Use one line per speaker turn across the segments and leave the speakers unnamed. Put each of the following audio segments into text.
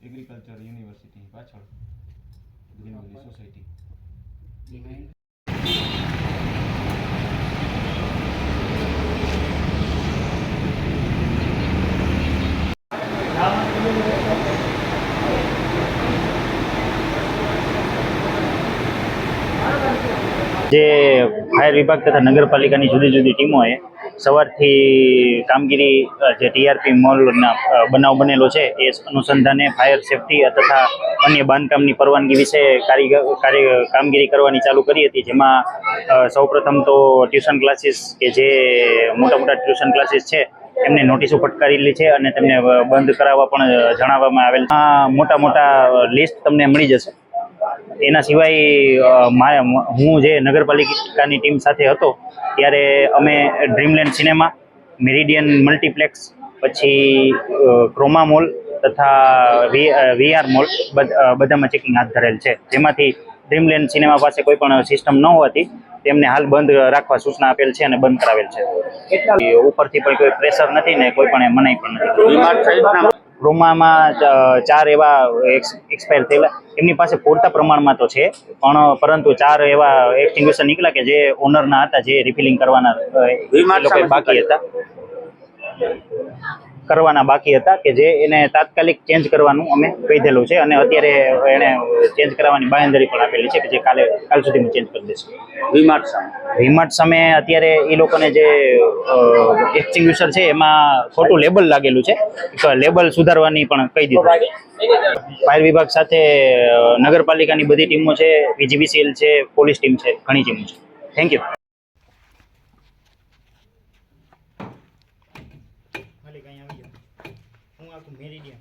Agriculture university પાછળ Green Valley society
જે fire વિભાગ તથા નગરપાલિકાની જુદી જુદી ટીમોએ સવારથી કામગીરી જે ટીઆરપી મોલના બનાવ બનેલો છે, એ અનુસંધાને ફાયર સેફટી તથા અન્ય બાંધકામની પરવાનગી વિશે કાર્ય કામગીરી કરવાની ચાલુ કરી હતી. જેમાં સૌપ્રથમ તો ટ્યુશન ક્લાસીસ કે જે મોટા મોટા ટ્યુશન ક્લાસીસ છે, એમને નોટિસો ફટકારેલી છે અને તેમને બંધ કરાવવા પણ જણાવવામાં આવેલ મોટા મોટા લિસ્ટ તમને મળી જશે. એના સિવાય હું જે નગરપાલિકાની ટીમ સાથે હતો, ત્યારે અમે ડ્રીમલેન્ડ સિનેમા મેરિડિયન મલ્ટીપ્લેક્સ પછી ક્રોમા મોલ તથા વીઆર મોલ બધામાં ચેકિંગ હાથ ધરેલ છે. જેમાંથી ડ્રીમલેન્ડ સિનેમા પાસે કોઈ પણ સિસ્ટમ ન હોવાથી તેમને હાલ બંધ રાખવા સૂચના આપેલ છે અને બંધ કરાવેલ છે. ઉપરથી પણ કોઈ પ્રેશર નથી ને કોઈ પણ મનાઈ પણ નથી. ક્રોમામાં ચાર એવા એક્સપાયર થયેલા. એમની પાસે પૂરતા પ્રમાણમાં તો છે પણ પરંતુ ચાર એવા એક્સટિંગ્વિશર નીકળ્યા કે જે ઓનરના હતા જે રિફિલિંગ કરવાના બાકી હતા. કરવાના બાકી હતા કે જે એને તાત્કાલિક ચેન્જ કરવાનું અમે કહી દેલું છે અને અત્યારે એને ચેન્જ કરાવવાની બાંયધરી પણ આપેલી છે કે જે કાલે કાલ સુધીમાં ચેન્જ કરી દેશે
વિમાટ સામે?
રિમોટ સામે અત્યારે એ લોકોને જે એક્સટિંગ્યુશર છે એમાં ખોટું લેબલ લાગેલું છે. એક લેબલ સુધારવાની પણ કહી દીધું. ફાયર વિભાગ સાથે નગરપાલિકાની બધી ટીમો છે વીજીબીસીએલ છે પોલીસ ટીમ છે ઘણી ટીમો છે. થેન્ક યુ હું આખું મેરિડિયન.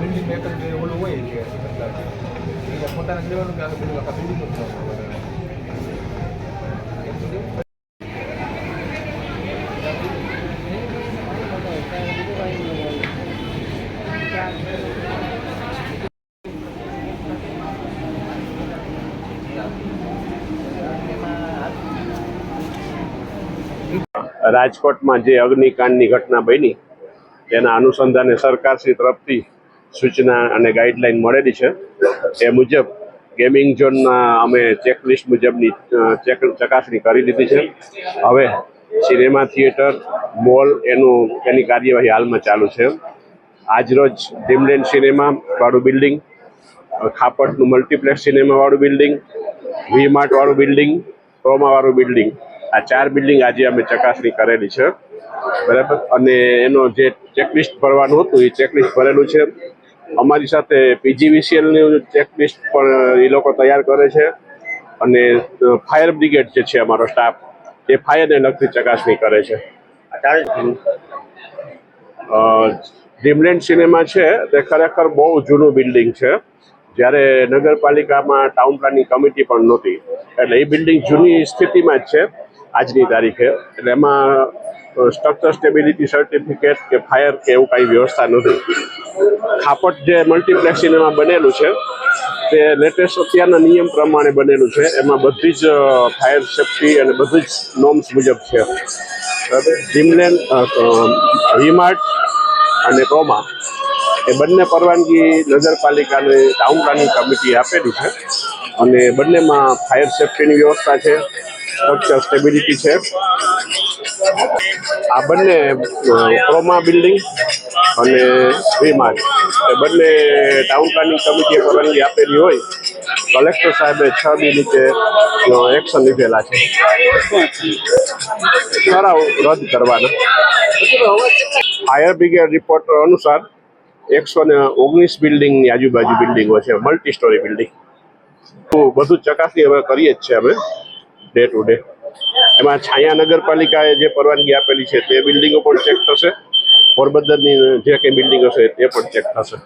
બિલ્ડિંગ એક જ ઓલું હોય કે એટલે પોતાને જ લેવાનું કે આખું બિલ્ડિંગ આખા બિલ્ડિંગ જ લેવાનું?
રાજકોટમાં જે અગ્નિકાંડની ઘટના બની, તેના અનુસંધાને સરકારશ્રી તરફથી સૂચના અને ગાઈડલાઈન મળેલી છે. એ મુજબ ગેમિંગ ઝોનના અમે ચેકલિસ્ટ મુજબની ચેક, ચકાસણી કરી લીધી છે. હવે સિનેમા થિયેટર, મોલ એનું, એની કાર્યવાહી હાલમાં ચાલુ છે. આજરોજ ડ્રીમલેન્ડ સિનેમા વાળું બિલ્ડિંગ, ખાપટનું મલ્ટીપ્લેક્સ સિનેમાવાળું બિલ્ડિંગ વી માર્ટવાળું બિલ્ડિંગ ક્રોમાવાળું બિલ્ડિંગ, આ ચાર બિલ્ડિંગ આજે અમે ચકાસણી કરેલી છે. બરાબર? અને એનો જે ચેકલિસ્ટ ભરવાનું હતું, એ ચેકલિસ્ટ ભરેલું છે. અમારી સાથે પીજીવીસીએલનું ચેકલિસ્ટ પણ એ લોકો તૈયાર કરે છે. અને ફાયર બ્રિગેડ જે છે અમારો સ્ટાફ એ ફાયરને લગતી ચકાસણી કરે છે. ડ્રીમલેન્ડ સિનેમા છે, તે ખરેખર બહુ જૂનું બિલ્ડિંગ છે. જ્યારે નગરપાલિકામાં ટાઉન પ્લાનિંગ કમિટી પણ નહોતી. એટલે એ બિલ્ડિંગ જૂની સ્થિતિમાં જ છે, આજની તારીખે. એટલે એમાં સ્ટ્રક્ચર સ્ટેબિલિટી સર્ટિફિકેટ કે ફાયર કે એવું કાંઈ વ્યવસ્થા નથી. ખાપટ જે મલ્ટીપ્લેક્સ સિનેમા બનેલું છે, તે લેટેસ્ટ અત્યારના નિયમ પ્રમાણે બનેલું છે. એમાં બધી જ ફાયર સેફટી અને બધી જ નોર્મ્સ મુજબ છે. ડ્રીમલેન્ડ વીમાર્ટ અને ક્રોમા એ બંને પરવાનગી નગરપાલિકાને ટાઉન પ્લાનિંગ કમિટી આપેલી છે. અને બંનેમાં ફાયર સેફટીની વ્યવસ્થા છે સ્ટ્રક્ચર સ્ટેબિલિટી છે. આ બંને પ્રોમા બિલ્ડિંગ અને વીમાર્ટ એ બંને ટાઉન પ્લાનિંગ કમિટીએ પરવાનગી આપેલી હોય, કલેક્ટર સાહેબે છ બી નીચે એક્શન લીધેલા છે. ઠરાવ રદ કરવાના. ફાયર બ્રિગેડ રિપોર્ટ અનુસાર એકસો ને ઓગણીસ બિલ્ડિંગની આજુબાજુ બિલ્ડિંગો છે મલ્ટી સ્ટોરી બિલ્ડિંગ બધું ચકાસણી હવે કરીએ જ છે અમે ડે ટુ ડે એમાં છાયા નગરપાલિકાએ જે પરવાનગી આપેલી છે તે બિલ્ડિંગો પણ ચેક થશે. પોરબંદરની જે કંઈ બિલ્ડિંગ હશે તે પણ ચેક થશે.